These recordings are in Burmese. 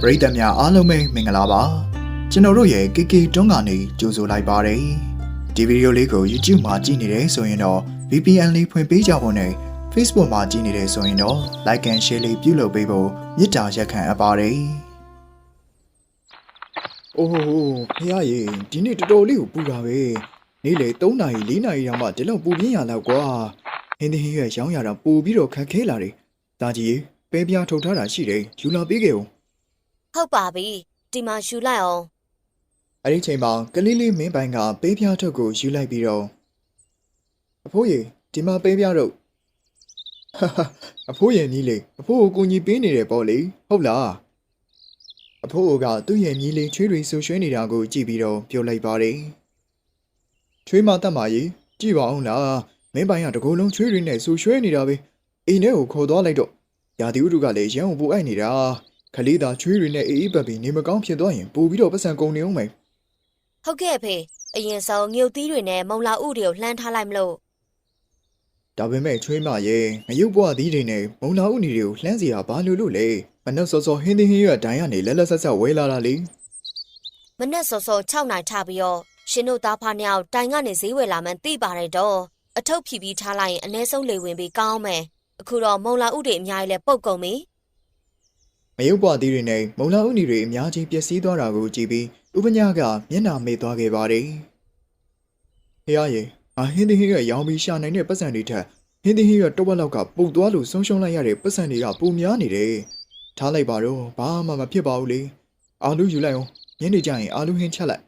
ပရိသတ်များအားလုံးပဲမင်္ဂလာပါကျွန်တော်တို့ရဲ့ KK တွန်းကနေကြိုဆိုလိုက်ပါတယ်ဒီဗီဒီယိုလေးကို YouTube မှာကြည့်နေတယ်ဆိုရင်တော့ VPN လေးဖွင့်ပေးကြဖို့နဲ့ Facebook မှာကြည့်နေတယ်ဆိုရင်တော့ Like and Share လေးပြုလုပ်ပေးဖို့မေတ္တာရက်ခံအပ်ပါတယ်အိုးဖေရရေဒီနေ့တော်တော်လေးကိုပူတာပဲနေ့လေ3နာရီ4နာရီတောင်မှဒီလောက်ပူပြင်းရတော့ကွာဟင်းသင်းရဲ့ရောင်းရတာပူပြီးတော့ခက်ခဲလာတယ်ဒါကြီးပဲပြားထုတ်ထားတာရှိတယ်ယူလာပေးခဲ့ဦး ဟုတ်ပါပြီဒီမှာယူလိုက်အောင်အဲ့ဒီချိန်မှာကလေးလေးမင်းပိုင်ကပေးပြားထုတ်ကိုယူလိုက်ပြီးတော့အဖိုးရေဒီမှာပေးပြားထုတ်ဟာဟာအဖိုးရဲ့ညီးလေးအဖိုးကိုကူညီပေးနေတယ်ပေါ့လေဟုတ်လားအဖိုးကသူ့ရဲ့ညီးလေးချွေးတွေဆူရွှဲနေတာကိုကြည့်ပြီးတော့ပြောလိုက်ပါတယ်ချွေးမတတ်ပါရေကြည့်ပါအောင်လားမင်းပိုင်ကတကူလုံးချွေးတွေနဲ့ဆူရွှဲနေတာပဲအိမ်ထဲကိုခေါ်သွားလိုက်တော့ရာသီဥတုကလည်းရမ်းအောင်ပူအိုက်နေတာ ခလေးသာချွေးတွေနဲ့အေးအေးပတ်ပြီးနေမကောင်းဖြစ်သွားရင်ပူပြီးတော့ပတ်စံကုန်နေအောင်မယ်ဟုတ်ကဲ့ဖေအရင်ဆုံးငြုတ်သီးတွေနဲ့မုံလာဥတွေကိုလှမ်းထားလိုက်မလို့ဒါပေမဲ့ချွေးမရဲ့ငရုပ်ဘွားသီးတွေနဲ့မုံလာဥနီတွေကိုလှမ်းစီတာဘာလို့လို့လဲမနှက်စောစောဟင်းသင်းဟင်းရွက်ဒိုင်းကနေလက်လက်ဆက်ဆက်ဝဲလာတာလေမနဲ့စောစော6နိုင်ထပြီးတော့ရှင်တို့သားဖားနှစ်ယောက်တိုင်ကနေဈေးဝယ်လာမှန်းသိပါတယ်တော့အထုပ်ဖြီးပြီးထားလိုက်ရင်အ ਨੇ ဆုံးလေဝင်ပြီးကောင်းမယ်အခုတော့မုံလာဥတွေအများကြီးလဲပုတ်ကုန်ပြီ ငရုပ်ဘွားသီးတွေနဲ့မုံလာဥနီတွေအများကြီးပျက်စီးသွားတာကိုကြည့်ပြီးဥပညာကမျက်နှာမေ့သွားခဲ့ပါတယ်ဟေးရဲ့အဟင်းသင်းဟင်းရွက်ရောင်းပြီးရှာနိုင်တဲ့ပတ်စံတွေထက်ဟင်းသင်းဟင်းရွက်တော့ဘက်လောက်ကပုတ်သွားလို့ဆုံးရှုံးလိုက်ရတဲ့ပတ်စံတွေကပုံများနေတယ်ထားလိုက်ပါတော့ဘာမှမဖြစ်ပါဘူးလေအာလူယူလိုက်အောင်ညနေကျရင်အာလူဟင်းချက်လိုက်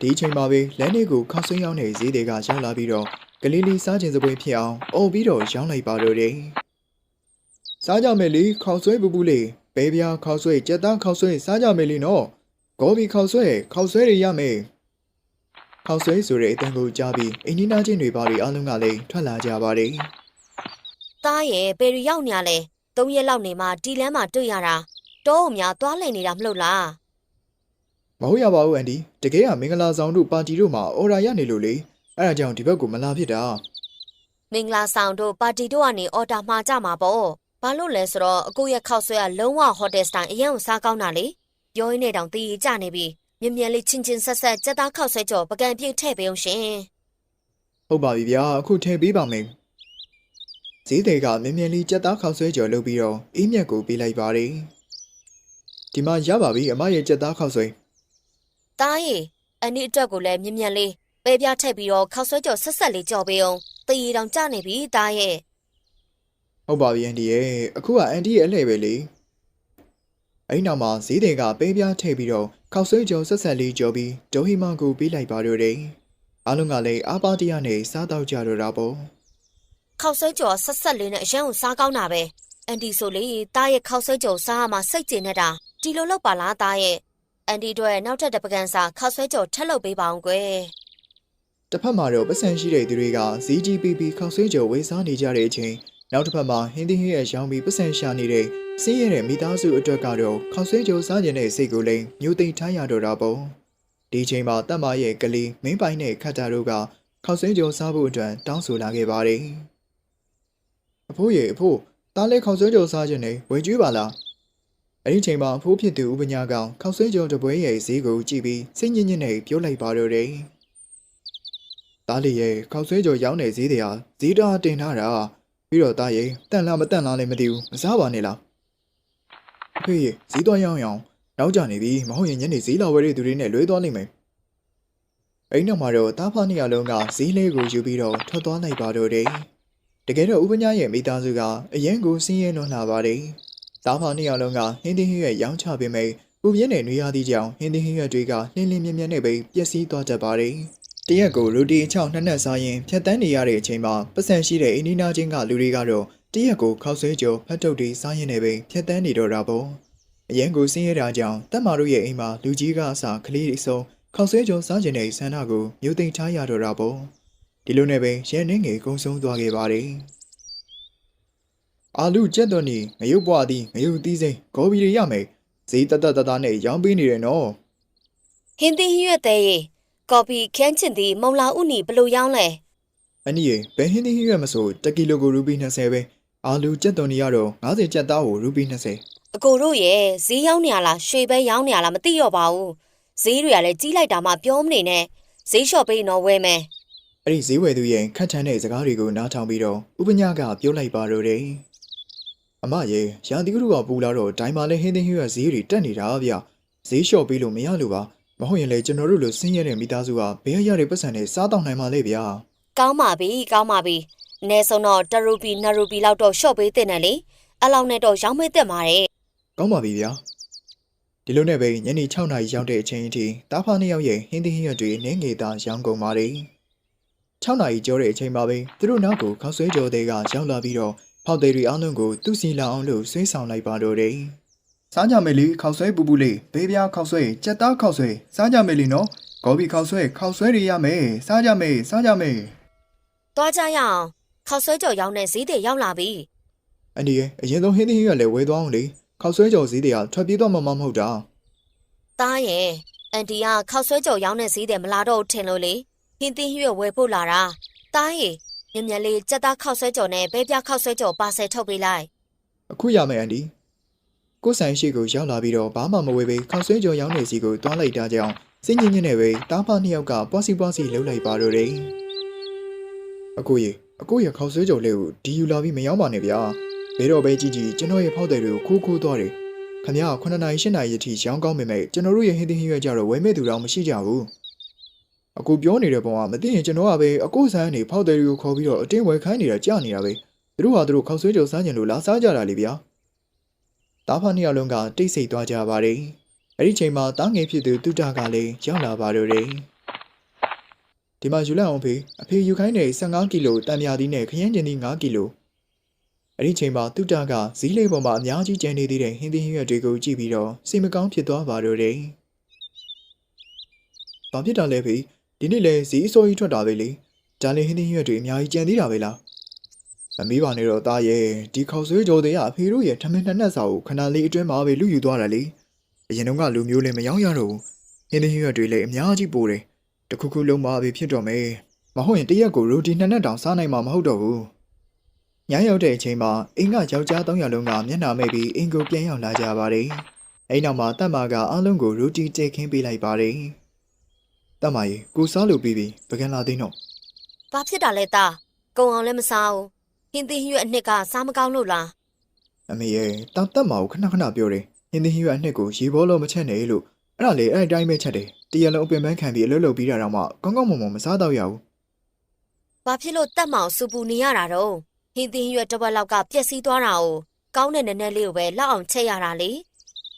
ဒီအချိန်မှာပဲလမ်းလေးကိုခောက်ဆွင်းရောက်နေဈေးတွေကရောက်လာပြီးတော့ကလေးလေးစားခြင်းစပွဲဖြစ်အောင်អော်ပြီးတော့ရောင်းလိုက်ပါတော့တယ်။ စားကြမယ်လေခောက်ဆွဲပူပူလေးပဲပြားခောက်ဆွဲကြက်သားခောက်ဆွဲစားကြမယ်လေနော်။ဂေါ်ဘီခောက်ဆွဲခောက်ဆွဲတွေရမယ်။ခောက်ဆွဲဆိုတဲ့အတန်ကိုကြားပြီးအိန္ဒိနာချင်းတွေပါပြီးအားလုံးကလည်းထွက်လာကြပါတယ်သားရဲ့ဘယ်ရီရောက်နေရလဲ၃ရက်လောက်နေမှဒီလမ်းမှာတွေ့ရတာတောအုံများသွားလည်နေတာမလို့လား။မဟုတ်ရပါဘူးအန်ဒီတကယ်ကမင်္ဂလာဆောင်တို့ပါတီတို့မှာအော်ရာရနေလို့လေအဲဒါကြောင့်ဒီဘက်ကိုမလာဖြစ်တာမင်္ဂလာဆောင်တို့ပါတီတို့ကနေအော်တာမှာကြမှာပေါ့ ဘာလို့လဲဆိုတော့အကိုရဲ့ခောက်ဆွဲကလုံးဝဟိုတယ်စတိုင်အရင်ကစားကောင်းတာလေပြောရင်းနဲ့တောင်တီးကြနေပြီမြင်မြန်လေးချင်းချင်းဆက်ဆက်ကြက်သားခောက်ဆွဲကြော်ပကံပြည့်ထည့်ပေးအောင်ရှင်။ဟုတ်ပါပြီဗျာအခုထည့်ပေးပါမယ်။ဈေးတွေကမြင်မြန်လေးကြက်သားခောက်ဆွဲကြော်လုပ်ပြီးတော့အေးမြက်ကိုပေးလိုက်ပါတယ်။ဒီမှာရပါပြီအမရဲ့ကြက်သားခောက်ဆွဲသားရီအနည်းအတွက်ကိုလည်းမြင်မြန်လေးပဲပြားထည့်ပြီးတော့ခောက်ဆွဲကြော်ဆက်ဆက်လေးကြော်ပေးအောင်တီးတောင်ကြနေပြီသားရဲ့ ဟုတ်ပါပြီအန်ဒီရဲ့အခုကအန်ဒီရဲ့အလှည့်ပဲလေ။အဲ့နောက်မှာဈေးတွေကပဲပြားထည့်ပြီးတော့ခောက်ဆွဲကြော်ဆက်ဆက်လေးကြော်ပြီးဒိုဟီမာကိုပေးလိုက်ပါတော့တယ်။အားလုံးကလည်းအားပါတရားနဲ့စားတော့ကြတော့တာပေါ့ခောက်ဆွဲကြော်ဆက်ဆက်လေးနဲ့အရင်ကစားကောင်းတာပဲအန်ဒီဆိုလေသားရဲ့ခောက်ဆွဲကြော်စားရမှာစိတ်ကျဉ်နေတာဒီလိုလောက်ပါလားသားရဲ့အန်ဒီတို့နောက်ထပ်တစ်ပကံစာခောက်ဆွဲကြော်ထက်လုပ်ပေးပါအောင်ကွယ်။တစ်ဖက်မှာတော့ပတ်စံရှိတဲ့သူတွေကဈေးကြီးပြီးပြီးခောက်ဆွဲကြော်ဝေးစားနေကြတဲ့အချိန် နောက်တစ်ဖက်မှာဟင်းသီးဟင်းရဲ့ရောင်းပြီးပတ်စံရှာနေတဲ့စင်းရတဲ့မိသားစုအတွက်ကတော့ခောက်ဆွဲကြော်စားကျင်တဲ့စိတ်ကိုလည်းမျိုးသိမ်းထားရတော့တာပေါ့။ဒီချိန်မှာတက်မရဲ့ကလေးမင်းပိုင်နဲ့ခတ်တာတို့ကခောက်ဆွဲကြော်စားဖို့အတွက်တောင်းဆိုလာခဲ့ပါတယ်။အဖိုးရေအဖိုးတားလဲခောက်ဆွဲကြော်စားကျင်နေဝေကျွေးပါလား။အဲ့ဒီချိန်မှာအဖိုးဖြစ်သူဥပညာကောင်ခောက်ဆွဲကြော်တပွဲရဲ့ဈေးကိုကြည့်ပြီးစိတ်ညစ်ညစ်နဲ့ပြောလိုက်ပါတော့တယ်။တားလေးရဲ့ခောက်ဆွဲကြော်ရောင်းနေဈေးတွေဟာဈေးတာတင်ထားတာ ပြီးတော့တားရဲ့တန်လားမတန်လားလည်းမသိဘူးမစားပါနဲ့လားအဖေရဲ့ဈေးသွားရောင်းရောင်းနောက်ကြနေပြီမဟုတ်ရင်ညနေဈေးလာဝယ်တဲ့သူတွေနဲ့လွဲသွားလိမ့်မယ်အဲ့နောက်မှာတော့တားဖားနှစ်ယောက်လုံးကဈေးလေးကိုယူပြီးတော့ထွက်သွားလိုက်ပါတော့တယ်တကယ်တော့ဥပညာရဲ့မိသားစုကအရင်ကိုစင်းရဲလွန်လာပါတယ်တားဖားနှစ်ယောက်လုံးကဟင်းသင်းဟင်းရွက်ရောင်းချပေးမယ်ဥပြင်းတဲ့နွေရာသီကြောင့်ဟင်းသင်းဟင်းရွက်တွေကလင်းလင်းမြဲမြဲနဲ့ပဲပျက်စီးသွားတတ်ပါတယ် တရက်ကိုရူတီ6နှစ်နှစ်စားရင်ဖြတ်တန်းနေရတဲ့အချိန်မှာပတ်စံရှိတဲ့အိန္ဒိနာချင်းကလူတွေကတော့တရက်ကိုခောက်ဆွဲကြောဖတ်တုတ်တွေစားရင်လည်းပဲဖြတ်တန်းနေတော့တာပေါ့အရင်ကိုဆင်းရဲတာကြောင့်တက်မာတို့ရဲ့အိမ်မှာလူကြီးကအစာကလေးတွေဆုံးခောက်ဆွဲကြောစားခြင်းတဲ့ဆန္ဒကိုမြို့သိမ်းထားရတော့တာပေါ့ဒီလိုနဲ့ပဲရဲနှင်းငယ်ကုန်းဆုံးသွားခဲ့ပါတယ်အာလူကြက်တော်နီငရုတ်ပွားသည်ငရုတ်သီးစိမ်းဂေါ်ဘီတွေရမယ်ဈေးတတ်တတ်တတ်တတ်နဲ့ရောင်းပေးနေတယ်နော်ဟင်းသီးဟင်းရွက်သေးရေ ကော်ဖီခန်းချင်သည်မုံလာဥနီဘယ်လိုရောင်းလဲအနည်းရေဘယ်ဟင်းသီးဟင်းရွက်မဆိုတကီလိုကိုရူပီ20ပဲအာလူကြက်သွန်နီကတော့90ကြက်သားကိုရူပီ20အကိုတို့ရဲ့ဈေးရောက်နေရလားရွှေပဲရောင်းနေရလားမသိတော့ပါဘူးဈေးတွေကလည်းကြီးလိုက်တာမှပြောမနေနဲ့ဈေးလျှော့ပေးတော့ဝယ်မယ်အဲ့ဒီဈေးဝယ်သူရဲ့ခက်ချမ်းတဲ့စကားတွေကိုနားထောင်ပြီးတော့ဥပညာကပြောလိုက်ပါတော့တယ်အမရေရာသီဥတုကပူလာတော့ဒိုင်မာလည်းဟင်းသင်းဟင်းရွက်ဈေးတွေတက်နေတာဗျဈေးလျှော့ပေးလို့မရလို့ပါ မဟုတ်ရင်လေကျွန်တော်တို့လိုဆင်းရဲတဲ့မိသားစုကဘယ်ရရတဲ့ပတ်စံနဲ့စားတော့နိုင်မှာလဲဗျာကောင်းပါပြီကောင်းပါပြီအနည်းဆုံးတော့1ရူပီ2ရူပီလောက်တော့လျှော့ပေးတဲ့နဲ့လေအဲ့လောက်နဲ့တော့ရောင်းမေးသက်မှာတဲ့ကောင်းပါပြီဗျာဒီလိုနဲ့ပဲညနေ6နာရီရောက်တဲ့အချိန်အထိတားဖာနှစ်ယောက်ရဲ့ဟင်းသင်းဟင်းရွက်တွေနင်းငေတာရောင်းကုန်ပါတယ်6နာရီကျော်တဲ့အချိန်မှာပဲသူတို့နောက်ကိုခေါက်ဆွဲကြော်တွေကရောက်လာပြီးတော့ဖောက်သေးတွေအားလုံးကိုသူ့စီလာအောင်လို့ဆွေးဆောင်လိုက်ပါတော့တယ် စားကြမယ်လေခေါက်ဆွဲပူပူလေးဘေးပြားခေါက်ဆွဲကြက်သားခေါက်ဆွဲစားကြမယ်လေနော်ဂေါ်ဘီခေါက်ဆွဲခေါက်ဆွဲတွေရမယ်စားကြမယ်စားကြမယ်သွားကြရအောင်ခောက်ဆွဲကြော်ရောင်းတဲ့ဈေးတွေရောက်လာပြီအန်ဒီရဲ့အရင်ဆုံးဟင်းသင်းဟင်းရွက်လည်းဝယ်သွားအောင်လေခေါက်ဆွဲကြော်ဈေးတွေကထွက်ပြေးတော့မှမမဟုတ်တာတားရဲ့အန်တီကခောက်ဆွဲကြော်ရောင်းတဲ့ဈေးတွေမလာတော့ဘူးထင်လို့လေဟင်းသင်းရွက်ဝယ်ဖို့လာတာတားရဲ့မြင်မြင်လေးစက်သားခောက်ဆွဲကြော်နဲ့ဘဲပြားခောက်ဆွဲကြော်ပါဆယ်ထုတ်ပေးလိုက်အခုရမယ်အန်ဒီ ကိုယ်ဆိုင်ရှိကိုရောက်လာပြီးတော့ဘာမှမဝေပဲခေါက်ဆွဲကြော်ရောင်းနေစီကိုတွားလိုက်တာကြောင့်စင်ញင်ညင်နဲ့ပဲတားဖာနှစ်ယောက်ကပွားစီပွားစီလှုပ်လိုက်ပါတော့တယ်အကိုရေအကိုရခေါက်ဆွဲကြော်လေးကိုဒီယူလာပြီးမရောက်ပါနဲ့ဗျာဘယ်တော့ပဲကြည့်ကြည့်ကျွန်တော်ရဲ့ဖောက်တယ်တွေကိုခိုးခိုးသွားတယ်ခမရ9နာရီ10နာရီအထိရောင်းကောင်းပေမဲ့ကျွန်တော်တို့ရဲ့ဟင်းသင်းဟင်းရွက်ကြတော့ဝယ်မဲ့သူတော့မရှိကြဘူးအကူပြောနေတဲ့ပုံကမသိရင်ကျွန်တော်ကပဲအကိုဆိုင်ကနေဖောက်တယ်တွေကိုခေါ်ပြီးတော့အတင်းဝယ်ခိုင်းနေတာကြာနေတာပဲသူတို့ဟာသူတို့ခေါက်ဆွဲကြော်စားကြင်လို့လာစားကြတာလေဗျာ တားဖာနှစ်ယောက်လုံးကတိတ်ဆိတ်သွားကြပါတယ်။အဲ့ဒီချိန်မှာတားငယ်ဖြစ်သူတုတကလည်းရောက်လာပါတော့တယ်။ဒီမှာယူလိုက်အောင်ဖေအဖေယူခိုင်းတဲ့15ကီလိုတန်မြာသီးနဲ့ခရမ်းကျင်သီး5ကီလိုအဲ့ဒီချိန်မှာတုတကဇီးလေးပေါ်မှာအများကြီးကျန်နေသေးတဲ့ဟင်းသီးဟင်းရွက်တွေကိုကြည့်ပြီးတော့စိတ်မကောင်းဖြစ်သွားပါတော့တယ်။ဘာဖြစ်တာလဲဖေဒီနေ့လဲဇီးအစိုးကြီးထွက်တာပဲလေ။ဒါလည်းဟင်းသီးဟင်းရွက်တွေအများကြီးကျန်သေးတာပဲလား။ မမေးပါနဲ့တော့သားရဲ့ဒီခေါက်ဆွေးကြော်တွေကအဖေတို့ရဲ့ထမင်းနှစ်နက်စာကိုခဏလေးအတွင်းမှာပဲလူယူသွားတာလေအရင်တော့ကလူမျိုးလည်းမရောက်ရတော့ဘူးဟင်းသင်းရွက်တွေလည်းအများကြီးပိုးတယ်တခုခုလုံးပါပဲဖြစ်တော့မယ်မဟုတ်ရင်တရက်ကိုရိုတီနှစ်နက်တောင်စားနိုင်မှာမဟုတ်တော့ဘူးညရောက်တဲ့အချိန်မှာအိမ်ကယောက်ျား၃ယောက်လုံးကမျက်နှာမဲ့ပြီးအိမ်ကိုပြန်ရောက်လာကြပါတယ်အိမ်နောက်မှာတက်မာကအားလုံးကိုရိုတီတဲခင်းပေးလိုက်ပါတယ်တက်မာကြီးကိုစားလို့ပြီးပြီပကံလာသိန်းတော့ဘာဖြစ်တာလဲတာကုံအောင်လည်းမစားဘူး ဟင်းသင်းရွက်အနှစ်ကစားမကောင်းလို့လားအမေရဲ့တောင်တက်မှာကိုခဏခဏပြောတယ်။ဟင်းသီးဟင်းရွက်အနှစ်ကိုရေဘောလုံးမချက်နဲ့လို့အဲ့ဒါလေအဲ့အတိုင်းပဲချက်တယ်။တရလုံးအပင်ပန်းခံပြီးအလုပ်လုပ်ပြီးတာတော့မှကောင်းကောင်းမွန်မွန်မစားတော့ရဘူးဘာဖြစ်လို့တက်မောင်စူပူနေရတာတော့ဟင်းသင်းရွက်တစ်ပတ်လောက်ကပျက်စီးသွားတာ哦ကောင်းတဲ့နည်းနည်းလေးကိုပဲလောက်အောင်ချက်ရတာလေ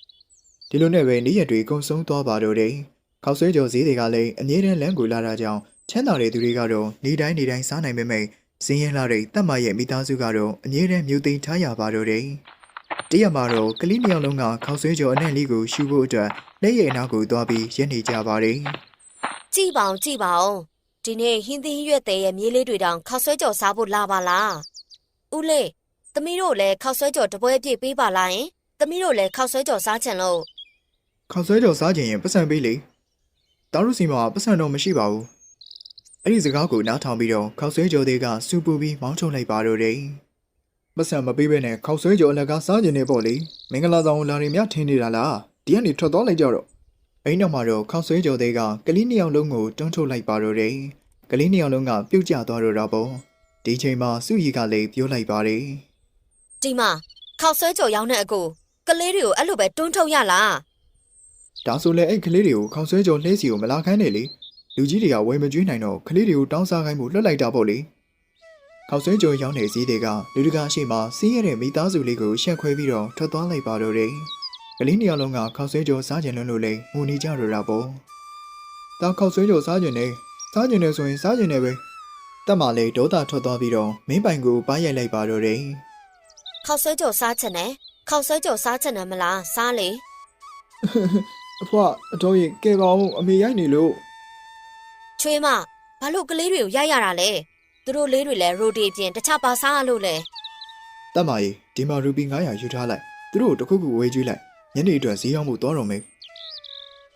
။ဒီလိုနဲ့ပဲနေ့ရက်တွေကုံဆုံးသွားပါတော့တယ်။ခောက်ဆွဲကြော်ဈေးတွေကလည်းအငြင်းတန်းလမ်းကိုလာတာကြောင့်ချမ်းသာတဲ့သူတွေကတော့နေတိုင်းနေတိုင်းစားနိုင်ပေမဲ့ စင်းရဲလာတဲ့တက်မရဲ့မိသားစုကတော့အငြင်းတန်းမြူသိမ်းထားရပါတော့တယ်။တရက်မှာတော့ကလေးနှစ်ယောက်လုံးကခောက်ဆွဲကြော်အနှံ့လေးကိုရှူဖို့အတွက်လက်ရည်အနာကိုသွားပြီးရက်နေကြပါတယ်။ကြည့်ပါအောင်ကြည့်ပါအောင်ဒီနေ့ဟင်းသင်းရွက်တဲ့ရဲ့မြေးလေးတွေတောင်ခောက်ဆွဲကြော်စားဖို့လာပါလားဦးလေးသမီးတို့လည်းခောက်ဆွဲကြော်တပွဲပြည့်ပေးပါလားယင်သမီးတို့လည်းခောက်ဆွဲကြော်စားချင်လို့ခေါက်ဆွဲကြော်စားခြင်းရင်ပတ်စံပေးလေတားရုစီမှာပတ်စံတော့မရှိပါဘူး အဲ့ဒီစကားကိုနားထောင်ပြီးတော့ခေါက်ဆွဲကြော်တွေကစူပူပြီးမောင်းချုံလိုက်ပါတော့တယ်ပတ်စံမပေးဘဲနဲ့ခေါက်ဆွဲကြော်အလကားစားခြင်းနေပေါ့လေမင်္ဂလာဆောင်လာရင်များထင်းနေတာလားဒီကနေထွက်သွားလိုက်ကြတော့အဲ့နောက်မှာတော့ခေါက်ဆွဲကြော်တွေကကလေးနှစ်ယောက်လုံးကိုတွန်းထုတ်လိုက်ပါတော့တယ်ကလေးနှစ်ယောက်လုံးကပြုတ်ကျသွားတော့တာပေါ့ဒီချိန်မှာစုရီကလည်းပြောလိုက်ပါတယ်ဒီမှာခောက်ဆွဲကြော်ရောင်းတဲ့အကူကလေးတွေကိုအဲ့လိုပဲတွန်းထုတ်ရလားဒါဆိုလည်းအဲ့ကလေးတွေကိုခေါက်ဆွဲကြော်လှဲစီကိုမလာခိုင်းနဲ့လေ လူကြီးတွေကဝယ်မကျွေးနိုင်တော့ကလေးတွေကိုတောင်းစားခိုင်းမှုလွတ်လိုက်တာပေါ့လေခေါက်ဆွဲကြော်ရောင်းတဲ့ဈေးတွေကလူတကာအရှိမစီးရတဲ့မိသားစုလေးကိုရှက်ခွဲပြီးတော့ထွက်သွားလိုက်ပါတော့တယ်ကလေးနှစ်ယောက်လုံးကခေါက်ဆွဲကြော်စားကြင်လွန်းလို့လေငိုနေကြတော့တာပေါ့တောက်ခေါက်ဆွဲကြော်စားကြင်နေစားကြင်နေဆိုရင်စားကြင်နေပဲတက်မှလေဒေါသထွက်သွားပြီးတော့မင်းပိုင်ကိုပါရိုက်လိုက်ပါတော့တယ်ခောက်ဆွဲကြော်စားချင်တယ်ခောက်ဆွဲကြော်စားချင်တယ်မလားစားလေအဖွားအတော်ရင်ကဲပါအောင်အမေရိုက်နေလို့ ချွေးမဘာလို့ကလေးတွေကိုရိုက်ရတာလဲသူတို့လေးတွေလည်းရိုတီအပြင်တခြားပါစားရလို့လဲတတ်မကြီးဒီမှာရူပီ900ယူထားလိုက်သူတို့ကိုတစ်ခုခုဝေးကျွေးလိုက်ညနေအတွက်ဈေးရောက်မှုသွားတော့မယ်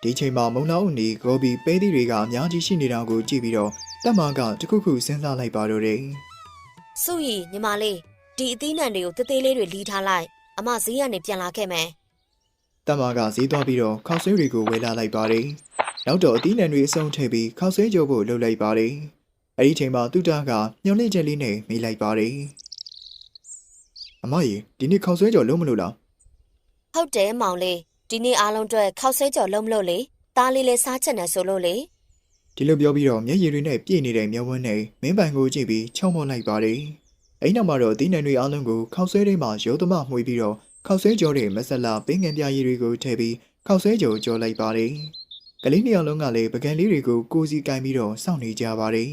ဒီချိန်မှာမုံလာဦးနီဂိုဘီပဲသီးတွေကအများကြီးရှိနေတာကိုကြည့်ပြီးတော့တက်မကတစ်ခုခုစဉ်းစားလိုက်ပါတော့တယ်စုရီညီမလေးဒီအသီးနှံတွေကိုတေးသေးလေးတွေလီးထားလိုက်အမဈေးကနေပြန်လာခဲ့မယ်တမကဈေးသွားပြီးတော့ခောက်ဆွဲတွေကိုဝယ်လာလိုက်ပါတယ် နောက်တော့အသီးနှံတွေအစုံထည့်ပြီးခောက်ဆွဲကြောဖို့လှုပ်လိုက်ပါတယ်အဲ့ဒီချိန်မှာသူတာကညှော်လင့်ချက်လေးနဲ့မေးလိုက်ပါတယ်အမကြီးဒီနေ့ခောက်ဆွဲကြောလုံးမလို့လားဟုတ်တယ်မောင်လေးဒီနေ့အားလုံးအတွက်ခောက်ဆွဲကြော်လုံးမလို့လေသားလေးလေးစားချက်နေဆိုလို့လေဒီလိုပြောပြီးတော့မျက်ရည်တွေနဲ့ပြည့်နေတဲ့မျက်ဝန်းနဲ့မင်းပိုင်ကိုကြည့်ပြီးချုံမောလိုက်ပါတယ်။အဲ့နောက်မှာတော့ဒီနယ်တွေအားလုံးကိုခောက်ဆွဲတွေမှာရုံးသမမှွေပြီးတော့ခောက်ဆွဲကြောတွေမဆက်လာပင်းငံပြရည်တွေကိုထည့်ပြီးခောက်ဆွဲကြောကြောလိုက်ပါတယ်။ ကလေးနှစ်ယောက်လုံးကလည်းပကံလေးတွေကိုကိုစီကင်ပြီးတော့စောင့်နေကြပါတယ်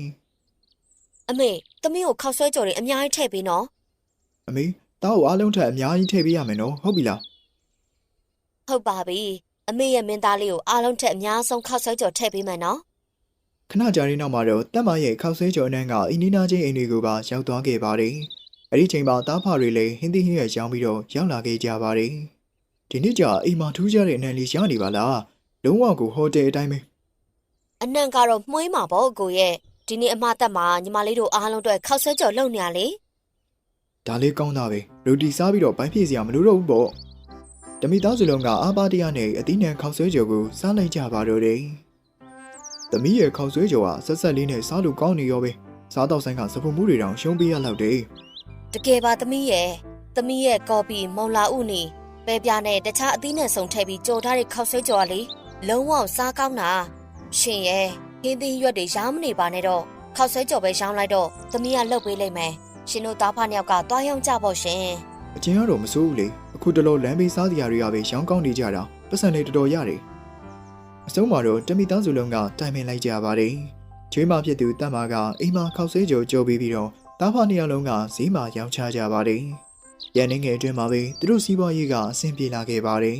အမေသမီးကိုခောက်ဆွဲကြော်တွေအများကြီးထည့်ပေးနော်။အမေတောက်အားလုံးထက်အများကြီးထည့်ပေးရမယ်နော်ဟုတ်ပြီလားဟုတ်ပါပြီအမေရဲ့မင်းသားလေးကိုအားလုံးထက်အများဆုံးခောက်ဆွဲကြော်ထည့်ပေးမယ်နော်။ခဏကြာတဲ့နောက်မှာတော့တက်မရဲ့ခောက်ဆွဲကြောအနှံ့ကအင်းနီနာချင်းအိမ်တွေကိုပါရောက်သွားခဲ့ပါတယ်။အဲ့ဒီချိန်မှာတားဖတွေလည်းဟင်းသီးဟင်းရွက်ရောင်းပြီးတော့ရောက်လာခဲ့ကြပါတယ်။ဒီနေ့ကျအိမ်မှာထူးခြားတဲ့အနှံလေးရနေပါလား။ လုံးဝကိုဟိုတယ်အတိုင်းပဲအနံ့ကတော့မှုေးမှာပေါ့အကိုရဲ့ဒီနေ့အမတက်မှာညီမလေးတို့အားလုံးအတွက်ခောက်ဆွဲကြော်လုပ်နေရလေဒါလေးကောင်းတာပဲရိုတီစားပြီးတော့ဘိုင်းပြေးစရာမလိုတော့ဘူးပေါ့တမိသားစုလုံးကအာပါတရားနဲ့အသီးနှံခောက်ဆွဲကြော်ကိုစားလိုက်ကြပါတော့တယ်သမီးရဲ့ခောက်ဆွဲကြော်ကဆက်ဆက်လေးနဲ့စားလို့ကောင်းနေရောပဲစားတော့ဆိုင်ကစပူမှုတွေတောင်ရှုံးပေးရလောက်တယ်တကယ်ပါသမီးရဲ့သမီးရဲ့ကော်ပီမုံလာဥနီပဲပြားနဲ့တခြားအသီးနဲ့စုံထည့်ပြီးကြော်ထားတဲ့ခောက်ဆွဲကြော်ကလေ လုံးဝစားကောင်းတာရှင်ရဲ့ဟင်းသီးရွက်တွေရောင်းမနေပါနဲ့တော့ခောက်ဆွဲကြော်ပဲရောင်းလိုက်တော့သမီးကလှုပ်ပေးလိုက်မယ်ရှင်တို့သားဖနှစ်ယောက်ကသွားရောင်းကြပေါ့ရှင်အချင်းကတော့မစိုးဘူးလေအခုတလောလမ်းဘေးစားစရာတွေကပဲရောင်းကောင်းနေကြတာပတ်စံတွေတော်တော်ရတယ်အဆုံးမှာတော့တမိသားစုလုံးကတိုင်ပင်လိုက်ကြပါတယ်ချွေးမဖြစ်သူတက်မာကအိမ်မှာခောက်ဆွဲကြော်ကြော်ပြီးပြီးတော့တားဖနှစ်ယောက်လုံးကဈေးမှာရောင်းချကြပါတယ်ရန်နေငယ်အတွင်းမှာပဲသူတို့စီးပွားရေးကအဆင်ပြေလာခဲ့ပါတယ်